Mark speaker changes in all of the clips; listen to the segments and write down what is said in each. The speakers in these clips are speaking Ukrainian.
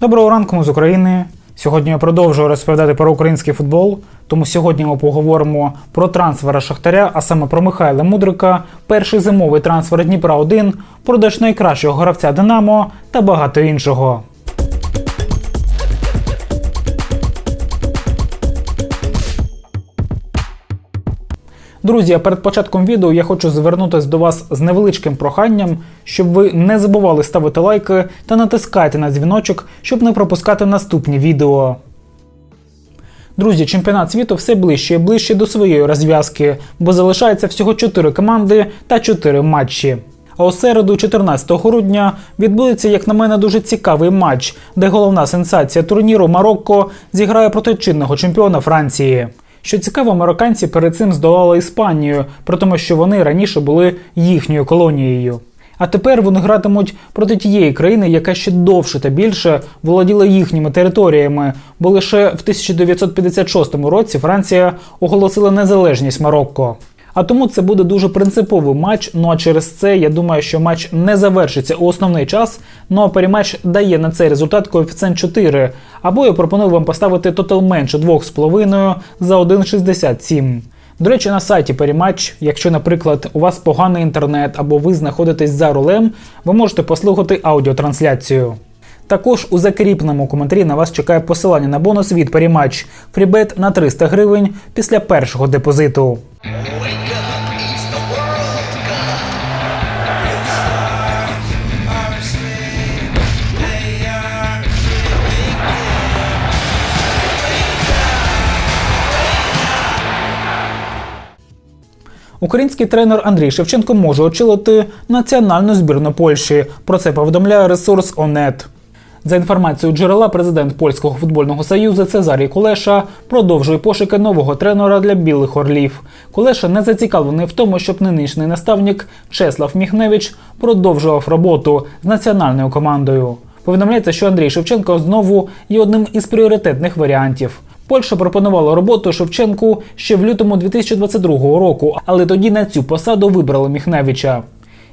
Speaker 1: Доброго ранку з України. Сьогодні я продовжую розповідати про український футбол. Тому сьогодні ми поговоримо про трансфера Шахтаря, а саме про Михайла Мудрика, перший зимовий трансфер Дніпра 1 продаж найкращого гравця Динамо та багато іншого. Друзі, а перед початком відео я хочу звернутися до вас з невеличким проханням, щоб ви не забували ставити лайки та натискайте на дзвіночок, щоб не пропускати наступні відео. Друзі, чемпіонат світу все ближче і ближче до своєї розв'язки, бо залишається всього 4 команди та 4 матчі. А у середу, 14 грудня, відбудеться, як на мене, дуже цікавий матч, де головна сенсація турніру Марокко зіграє проти чинного чемпіона Франції. Що цікаво, марокканці перед цим здолали Іспанію, при тому, що вони раніше були їхньою колонією. А тепер вони гратимуть проти тієї країни, яка ще довше та більше володіла їхніми територіями, бо лише в 1956 році Франція оголосила незалежність Марокко. А тому це буде дуже принциповий матч. Ну а через це я думаю, що матч не завершиться у основний час. Ну а перематч дає на цей результат коефіцієнт 4. Або я пропоную вам поставити тотал менше 2,5 за 1,67. До речі, на сайті Перематч, якщо, наприклад, у вас поганий інтернет або ви знаходитесь за рулем, ви можете послухати аудіотрансляцію. Також у закріпленому коментарі на вас чекає посилання на бонус від Перематч фрібет на 300 гривень після першого депозиту. Український тренер Андрій Шевченко може очолити національну збірну Польщі. Про це повідомляє ресурс ОНЕТ. За інформацією джерела, президент польського футбольного союзу Цезарій Кулеша продовжує пошуки нового тренера для білих орлів. Кулеша не зацікавлений в тому, щоб нинішній наставник Чеслав Міхневич продовжував роботу з національною командою. Повідомляється, що Андрій Шевченко знову є одним із пріоритетних варіантів. Польща пропонувала роботу Шевченку ще в лютому 2022 року, але тоді на цю посаду вибрали Міхневича.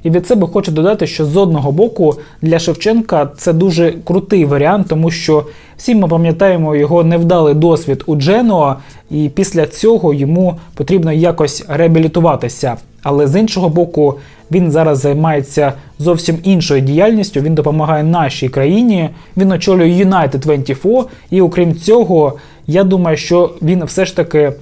Speaker 1: І від себе хочу додати, що з одного боку для Шевченка це дуже крутий варіант, тому що всі ми пам'ятаємо його невдалий досвід у Дженуа, і після цього йому потрібно якось реабілітуватися. Але з іншого боку, він зараз займається зовсім іншою діяльністю. Він допомагає нашій країні. Він очолює United 24, і окрім цього, я думаю, що він все ж таки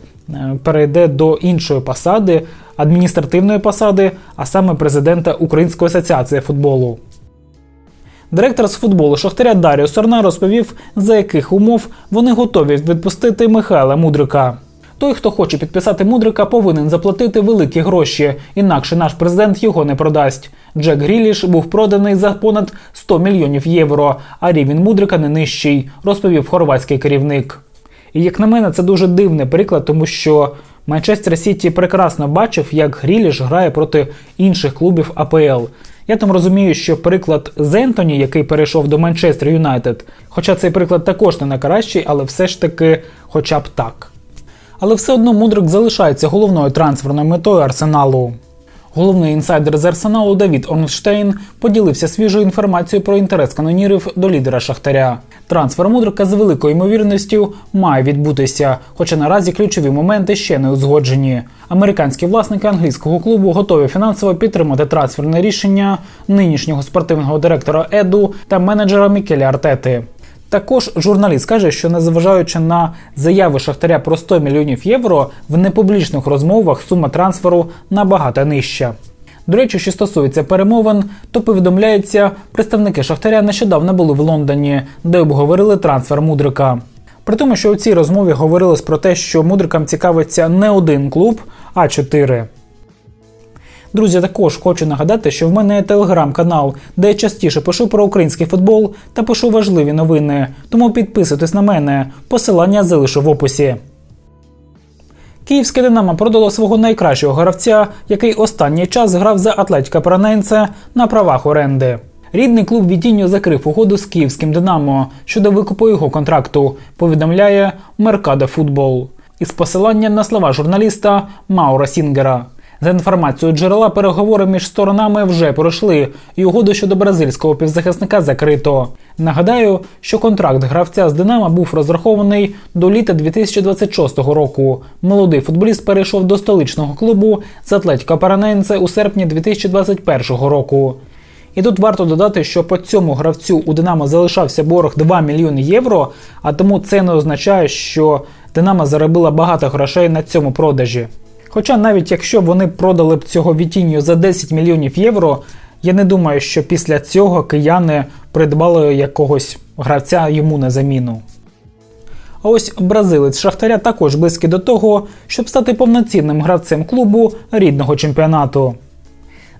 Speaker 1: перейде до іншої посади, адміністративної посади, а саме президента Української асоціації футболу. Директор з футболу Шахтаря Даріо Сорна розповів, за яких умов вони готові відпустити Михайла Мудрика. Той, хто хоче підписати Мудрика, повинен заплатити великі гроші, інакше наш президент його не продасть. Джек Гріліш був проданий за понад 100 мільйонів євро, а рівень Мудрика не нижчий, розповів хорватський керівник. І як на мене, це дуже дивний приклад, тому що Манчестер Сіті прекрасно бачив, як Гріліш грає проти інших клубів АПЛ. Я там розумію, що приклад Зентоні, який перейшов до Манчестер Юнайтед, хоча цей приклад також не найкращий, але все ж таки, хоча б так. Але все одно Мудрик залишається головною трансферною метою арсеналу. Головний інсайдер з арсеналу Давід Орнштейн поділився свіжою інформацією про інтерес канонірів до лідера Шахтаря. Трансфер Мудрика з великою ймовірністю має відбутися, хоча наразі ключові моменти ще не узгоджені. Американські власники англійського клубу готові фінансово підтримати трансферне рішення нинішнього спортивного директора Еду та менеджера Мікеля Артети. Також журналіст каже, що незважаючи на заяви Шахтаря про 100 мільйонів євро, в непублічних розмовах сума трансферу набагато нижча. До речі, що стосується перемовин, то повідомляється, представники Шахтаря нещодавно були в Лондоні, де обговорили трансфер Мудрика. При тому, що у цій розмові говорилось про те, що Мудрикам цікавиться не один клуб, а чотири. Друзі, також хочу нагадати, що в мене є телеграм-канал, де я частіше пишу про український футбол та пишу важливі новини. Тому підписуйтесь на мене. Посилання залишу в описі. Київське Динамо продало свого найкращого гравця, який останній час грав за Атлетіка Параненце на правах оренди. Рідний клуб Вітіньо закрив угоду з київським Динамо щодо викупу його контракту, повідомляє Меркадо Футбол із посиланням на слова журналіста Маура Сінгера. За інформацією джерела, переговори між сторонами вже пройшли, і угоду щодо бразильського півзахисника закрито. Нагадаю, що контракт гравця з Динамо був розрахований до літа 2026 року. Молодий футболіст перейшов до столичного клубу з Атлетіка Параненце у серпні 2021 року. І тут варто додати, що по цьому гравцю у Динамо залишався борг 2 мільйони євро, а тому це не означає, що Динамо заробила багато грошей на цьому продажі. Хоча навіть якщо вони продали б цього Вітінію за 10 мільйонів євро, я не думаю, що після цього кияни придбали якогось гравця йому на заміну. А ось бразилець Шахтаря також близький до того, щоб стати повноцінним гравцем клубу рідного чемпіонату.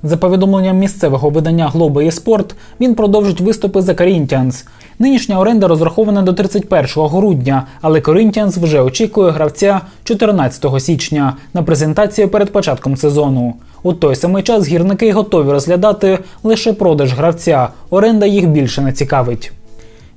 Speaker 1: За повідомленням місцевого видання Globo eSport, він продовжить виступи за Corinthians. Нинішня оренда розрахована до 31 грудня, але Коринтіанс вже очікує гравця 14 січня на презентацію перед початком сезону. У той самий час гірники готові розглядати лише продаж гравця. Оренда їх більше не цікавить.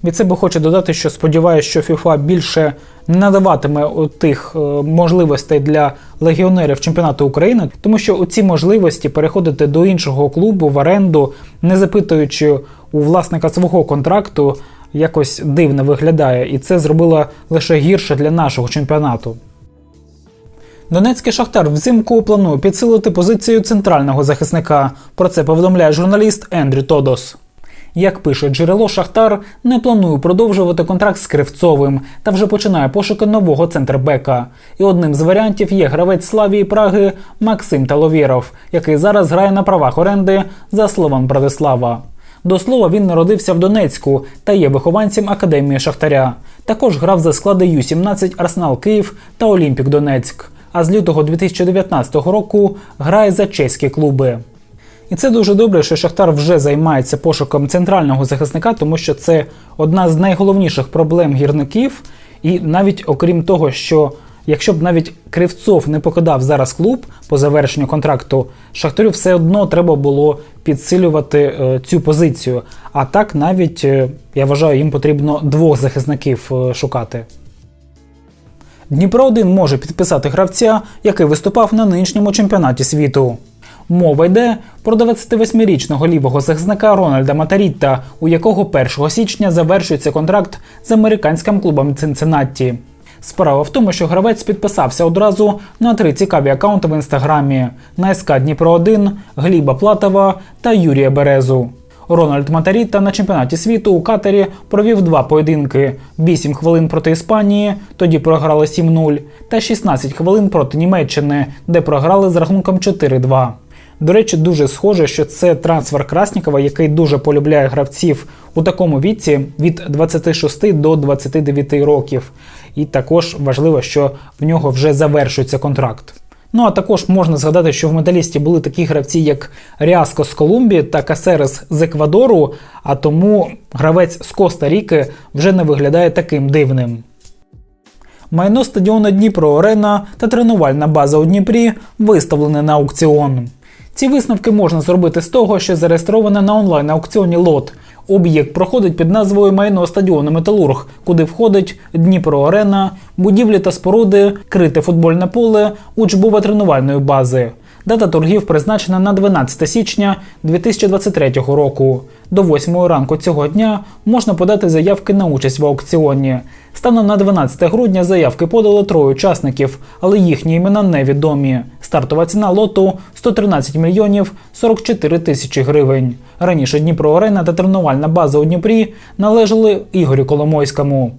Speaker 1: Від себе хочу додати, що сподіваюся, що FIFA більше не надаватиме тих е, можливостей для легіонерів чемпіонату України, тому що у ці можливості переходити до іншого клубу в оренду, не запитуючи у власника свого контракту, якось дивно виглядає, і це зробило лише гірше для нашого чемпіонату. Донецький шахтар взимку планує підсилити позицію центрального захисника. Про це повідомляє журналіст Ендрю Тодос. Як пише джерело, Шахтар не планує продовжувати контракт з Кривцовим та вже починає пошуки нового центрбека. І одним з варіантів є гравець Славії Праги Максим Таловєров, який зараз грає на правах оренди за словом Братислава. До слова, він народився в Донецьку та є вихованцем академії Шахтаря. Також грав за склади Ю-17 Арсенал Київ та Олімпік Донецьк. А з лютого 2019 року грає за чеські клуби. І це дуже добре, що Шахтар вже займається пошуком центрального захисника, тому що це одна з найголовніших проблем гірників. І навіть окрім того, що якщо б навіть Кривцов не покидав зараз клуб по завершенню контракту, Шахтарю все одно треба було підсилювати е, цю позицію. А так навіть е, я вважаю, їм потрібно двох захисників е, шукати. Дніпро 1 може підписати гравця, який виступав на нинішньому чемпіонаті світу. Мова йде про 28-річного лівого захисника Рональда Матарітта, у якого 1 січня завершується контракт з американським клубом Цинциннатті. Справа в тому, що гравець підписався одразу на три цікаві акаунти в інстаграмі: на СК Дніпро 1 Гліба Платова та Юрія Березу. Рональд Матаріта на чемпіонаті світу у Катері провів два поєдинки: 8 хвилин проти Іспанії, тоді програли 7-0, та 16 хвилин проти Німеччини, де програли з рахунком 4-2. До речі, дуже схоже, що це трансфер Краснікова, який дуже полюбляє гравців у такому віці від 26 до 29 років. І також важливо, що в нього вже завершується контракт. Ну а також можна згадати, що в медалісті були такі гравці, як Ріаско з Колумбії та Касерес з Еквадору, а тому гравець з Коста Ріки вже не виглядає таким дивним. Майно стадіону Дніпро Орена та тренувальна база у Дніпрі виставлені на аукціон. Ці висновки можна зробити з того, що зареєстроване на онлайн аукціоні лот. Об'єкт проходить під назвою майно стадіону Металург, куди входить Дніпро Арена, будівлі та споруди, крите футбольне поле, учбова тренувальної бази. Дата торгів призначена на 12 січня 2023 року. До 8 ранку цього дня можна подати заявки на участь в аукціоні. Станом на 12 грудня заявки подали троє учасників, але їхні імена невідомі. Стартова ціна лоту 113 мільйонів 44 тисячі гривень. Раніше Дніпро Арена та тренувальна база у Дніпрі належали Ігорю Коломойському.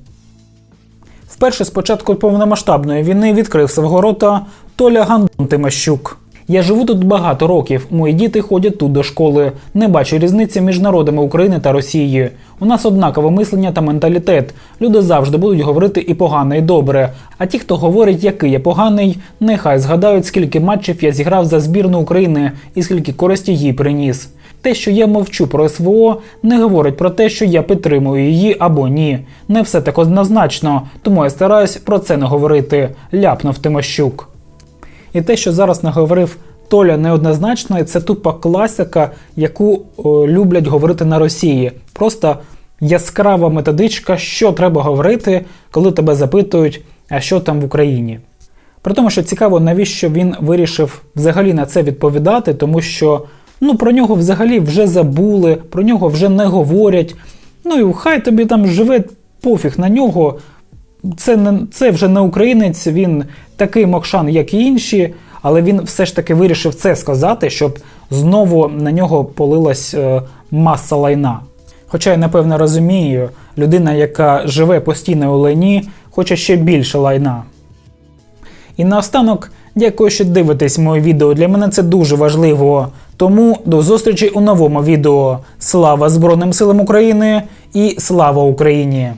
Speaker 1: Вперше з початку повномасштабної війни відкрив свого рота Толя Гандон Тимощук. Я живу тут багато років. Мої діти ходять тут до школи. Не бачу різниці між народами України та Росії. У нас однакове мислення та менталітет. Люди завжди будуть говорити і погане, і добре. А ті, хто говорить, який я поганий, нехай згадають, скільки матчів я зіграв за збірну України і скільки користі їй приніс. Те, що я мовчу про СВО, не говорить про те, що я підтримую її або ні. Не все так однозначно, тому я стараюсь про це не говорити. Ляпнув Тимощук. І те, що зараз наговорив Толя неоднозначно, і це тупа класика, яку о, люблять говорити на Росії. Просто яскрава методичка, що треба говорити, коли тебе запитують, а що там в Україні. При тому, що цікаво, навіщо він вирішив взагалі на це відповідати, тому що ну, про нього взагалі вже забули, про нього вже не говорять. Ну і хай тобі там живе пофіг на нього. Це, не, це вже не українець, він такий мокшан, як і інші, але він все ж таки вирішив це сказати, щоб знову на нього полилась е, маса лайна. Хоча я напевно розумію, людина, яка живе постійно у лайні, хоче ще більше лайна. І наостанок, дякую, що дивитесь моє відео. Для мене це дуже важливо. Тому до зустрічі у новому відео. Слава Збройним силам України і слава Україні!